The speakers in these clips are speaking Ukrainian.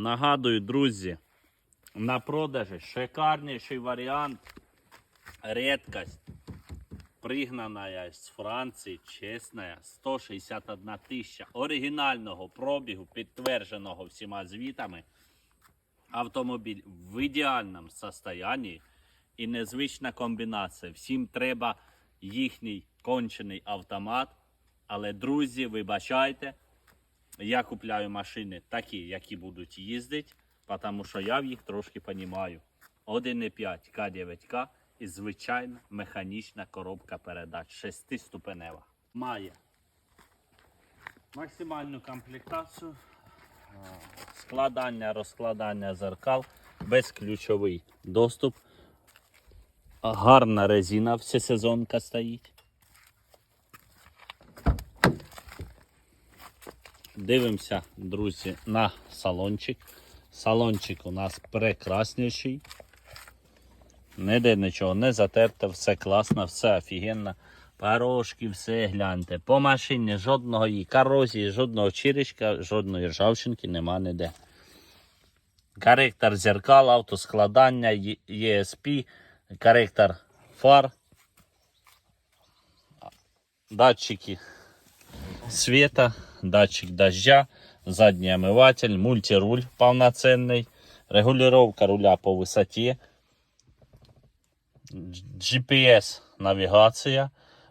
Нагадую, друзі, на продажі шикарніший варіант. Редкость. Пригнана з Франції, чесна, 161 тисяча оригінального пробігу, підтвердженого всіма звітами. Автомобіль в ідеальному стані і незвична комбінація. Всім треба їхній кончений автомат. Але, друзі, вибачайте, я купляю машини такі, які будуть їздити, тому що я в їх трошки розумію. 1,5 К9К і звичайна механічна коробка передач 6-ступенева. Має максимальну комплектацію, складання, розкладання зеркал, безключовий доступ. Гарна резина всесезонка стоїть. Дивимося, друзі, на салончик. Салончик у нас прекрасніший. Ніде нічого не затерте, все класно, все офігенно. Порошки, все гляньте. По машині жодного її корозії, жодного чиричка, жодної ржавчинки нема ніде. Коректор зеркал, автоскладання, Є- ESP, коректор фар, датчики света, датчик дождя, задний омыватель, мультируль полноценный, регулировка руля по высоте, GPS навігація,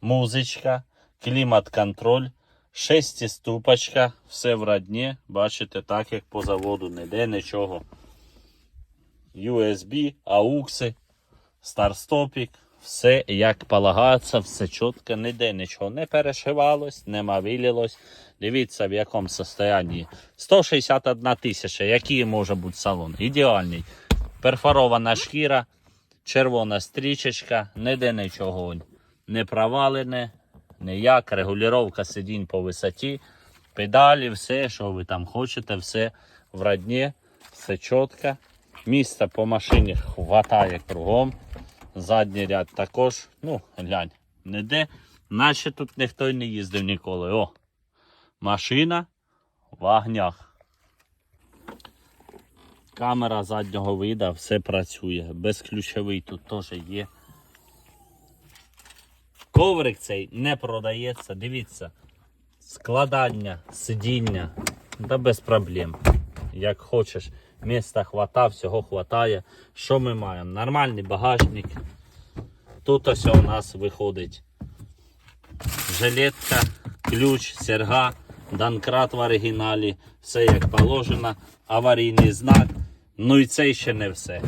музичка, клімат-контроль, шестиступочка, все в родні, бачите, так як по заводу, ніде нічого. USB, AUX, старстопік, все як полагається, все чітко, ніде нічого не перешивалось, нема вилілось. Дивіться, в якому стані. 161 тисяча, який може бути салон? Ідеальний. Перфорована шкіра, червона стрічечка, ніде нічого не провалене, ніяк, регулювання сидінь по висоті, педалі, все, що ви там хочете, все в родні, все чітко. Місця по машині хватає кругом. Задній ряд також. Ну, глянь, ніде. Наче тут ніхто й не їздив ніколи. О, машина в огнях. Камера заднього вида, все працює. Безключовий тут теж є. Коврик цей не продається. Дивіться. Складання, сидіння. Та без проблем. Як хочеш. Міста хвата, всього хватає. Що ми маємо? Нормальний багажник. Тут ось у нас виходить жилетка, ключ, серга, данкрат в оригіналі, все як положено, аварійний знак. Ну і це ще не все.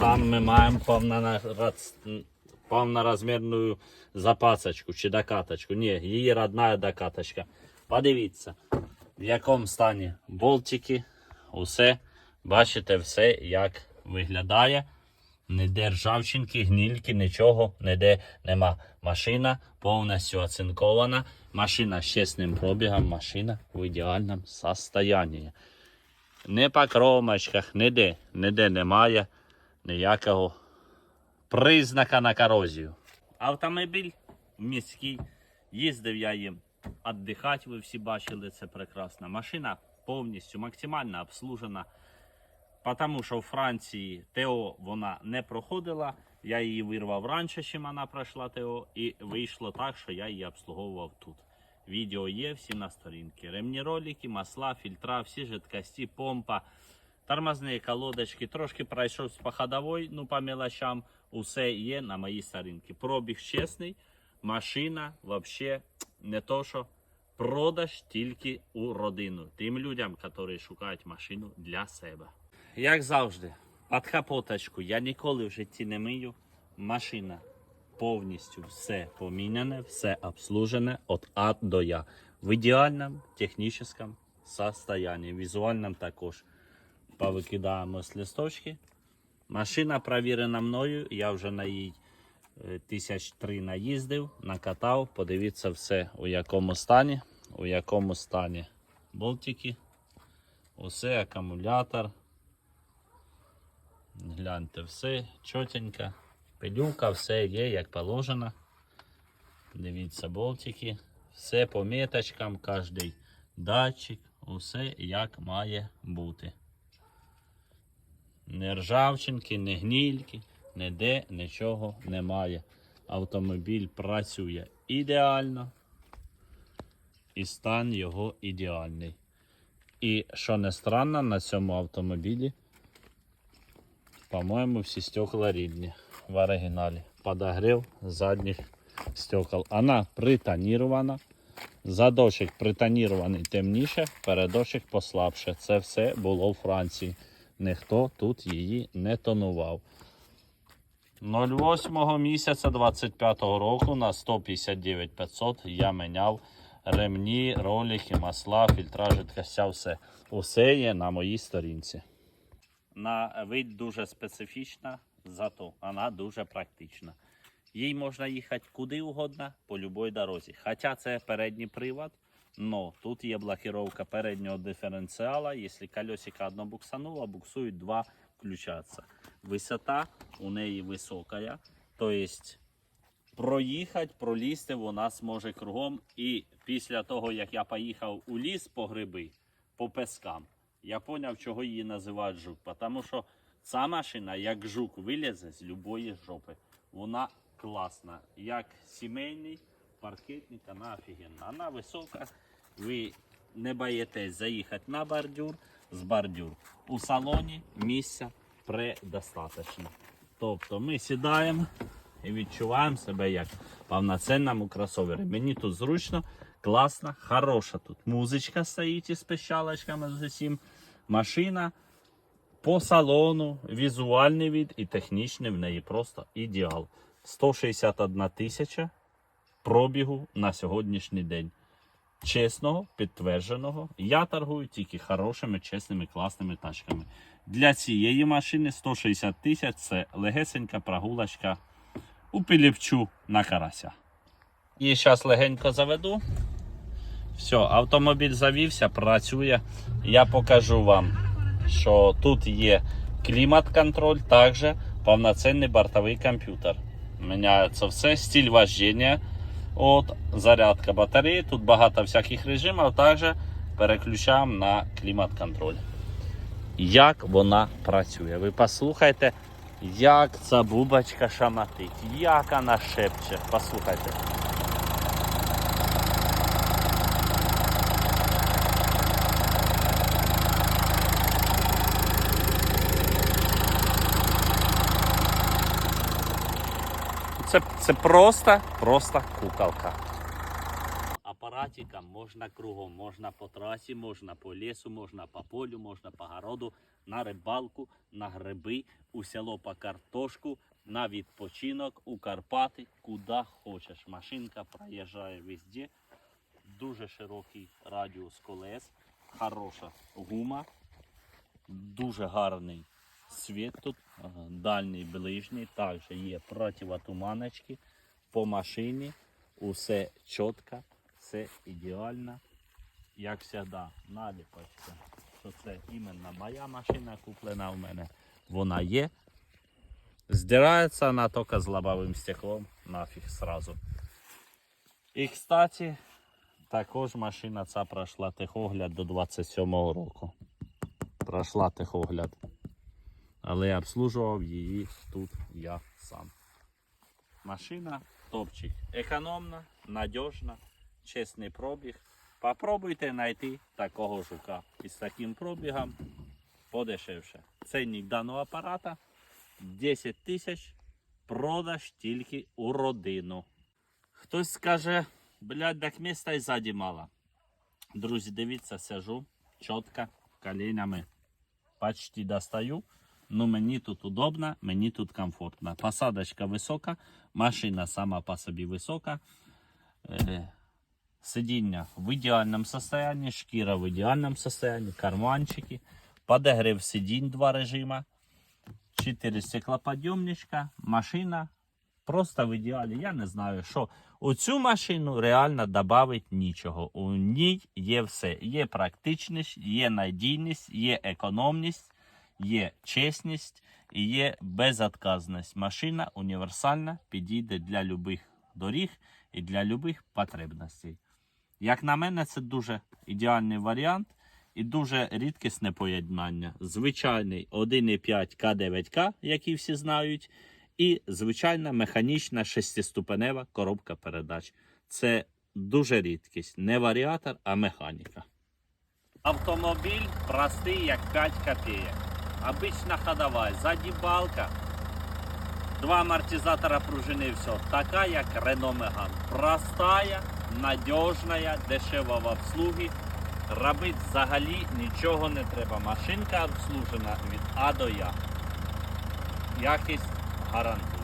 Там ми маємо повнораз- повнорозмірну запасочку чи докаточку. Ні, її родна докаточка. Подивіться, в якому стані болтики, усе. Бачите, все як виглядає. Ніде ржавчинки, гнільки, нічого, ніде нема. Машина повністю оцинкована. Машина з чесним пробігом, машина в ідеальному стані. Не по кромочках, ніде, ніде немає ніякого признака на корозію. Автомобіль міський. Їздив я їм віддихати, ви всі бачили, це прекрасно. Машина повністю максимально обслужена. Тому що в Франції ТО вона не проходила. Я її вирвав раніше, чим вона пройшла ТО, і вийшло так, що я її обслуговував тут. Відео є всі на сторінці. Ремні ролики, масла, фільтра, всі жидкості, помпа, тормозні колодочки. Трошки пройшов по ходовой, ну по мелочам. Усе є на моїй сторінці. Пробіг чесний, машина взагалі не то, що продаж тільки у родину. Тим людям, які шукають машину для себе. Як завжди, під капоточку я ніколи в житті не мию. Машина повністю все поміняне, все обслужене від А до Я. В ідеальному технічному состоянии. Візуальному також. Повикидаємо з листочки. Машина провірена мною. Я вже на їй е, тисяч три наїздив, накатав. Подивіться все у якому стані. У якому стані болтики. Усе, акумулятор. Гляньте, все чотенько. Пилюка, все є, як положено. Дивіться, болтики. Все по меточкам, кожний датчик, усе як має бути. Ні ржавчинки, ні гнільки, ніде нічого немає. Автомобіль працює ідеально. І стан його ідеальний. І що не странно, на цьому автомобілі, по-моєму, всі стекла рідні в оригіналі. Подогрів задніх стекол. Вона притонірована. Задочок притонірований темніше, передочок послабше. Це все було в Франції. Ніхто тут її не тонував. 08 місяця 25 року на 159 500 я міняв ремні, ролики, масла, фільтра, жидкостя, все. Усе є на моїй сторінці. На вид дуже специфічна, зато вона дуже практична. Їй можна їхати куди угодно, по будь-якій дорозі. Хоча це передній привод, но тут є блокировка переднього диференціала. Якщо колесико одно буксануло, буксують два включаться. Висота у неї висока, тобто проїхати, пролізти вона зможе кругом. І після того, як я поїхав у ліс по гриби, по пескам, я зрозумів, чого її називають жук. Тому що ця машина, як жук, вилізе з любої жопи. Вона класна. Як сімейний паркетник, вона офігенна. Вона висока. Ви не боїтесь заїхати на бордюр з бордюр. У салоні місця предостаточно. Тобто ми сідаємо і відчуваємо себе як в повноцінному кросовері. Мені тут зручно, класно, хороша тут музичка стоїть із пищалочками з усім. Машина по салону, візуальний від і технічний в неї просто ідеал. 161 тисяча пробігу на сьогоднішній день. Чесного, підтвердженого. Я торгую тільки хорошими, чесними, класними тачками. Для цієї машини 160 тисяч це легесенька прогулочка у Піліпчу на карася. І зараз легенько заведу. Все, автомобіль завівся, працює. Я покажу вам, що тут є клімат-контроль, також повноцінний бортовий комп'ютер. Міняється все, стиль вождення. От, зарядка батареї. Тут багато всяких режимів, також переключаємо на клімат-контроль. Як вона працює? Ви послухайте, як ця бубочка шаматить, як вона шепче. Послухайте. Це, це просто, просто куколка. Апаратиком можна кругом, можна по трасі, можна по лісу, можна по полю, можна по городу, на рибалку, на гриби, у село по картошку, на відпочинок, у Карпати, куди хочеш. Машинка проїжджає везде. Дуже широкий радіус колес, хороша гума, дуже гарний світ тут, дальній, ближній, також є противотуманочки по машині, усе чітко, все ідеально. Як завжди, наліпочка, що це іменно моя машина куплена в мене. Вона є. Здирається вона тільки з лобовим стеклом, нафіг сразу. І, кстати, також машина ця пройшла техогляд до 27-го року. Пройшла техогляд але обслужував її тут я сам. Машина топчик. Економна, надіжна, чесний пробіг. Попробуйте знайти такого жука із таким пробігом подешевше. Ценник даного апарата 10 тисяч продаж тільки у родину. Хтось скаже, блядь, так міста і ззаді мало. Друзі, дивіться, сижу чітко коленями почти достаю. Ну, мені тут удобно, мені тут комфортно. Посадочка висока, машина сама по собі висока. Е, Сидіння в ідеальному состоянии, шкіра в ідеальному состоянии, карманчики, подогрев сидінь два режима, 4 стеклоподйомничка, машина просто в ідеалі. Я не знаю, що у цю машину реально додати нічого. У ній є все. Є практичність, є надійність, є економність є чесність і є безотказність. Машина універсальна, підійде для любих доріг і для любих потребностей. Як на мене, це дуже ідеальний варіант. і дуже рідкісне поєднання. Звичайний 1,5 К9К, який всі знають, і звичайна механічна шестиступенева коробка передач. Це дуже рідкість. Не варіатор, а механіка. Автомобіль простий, як 5 копеек. Обычна ходова, ззаді балка. Два амортизатора пружини, все. Така, як Renault Megane. Простая, надежная, дешева в обслугі. Робити взагалі нічого не треба. Машинка обслужена від А до Я. Якість гарантує.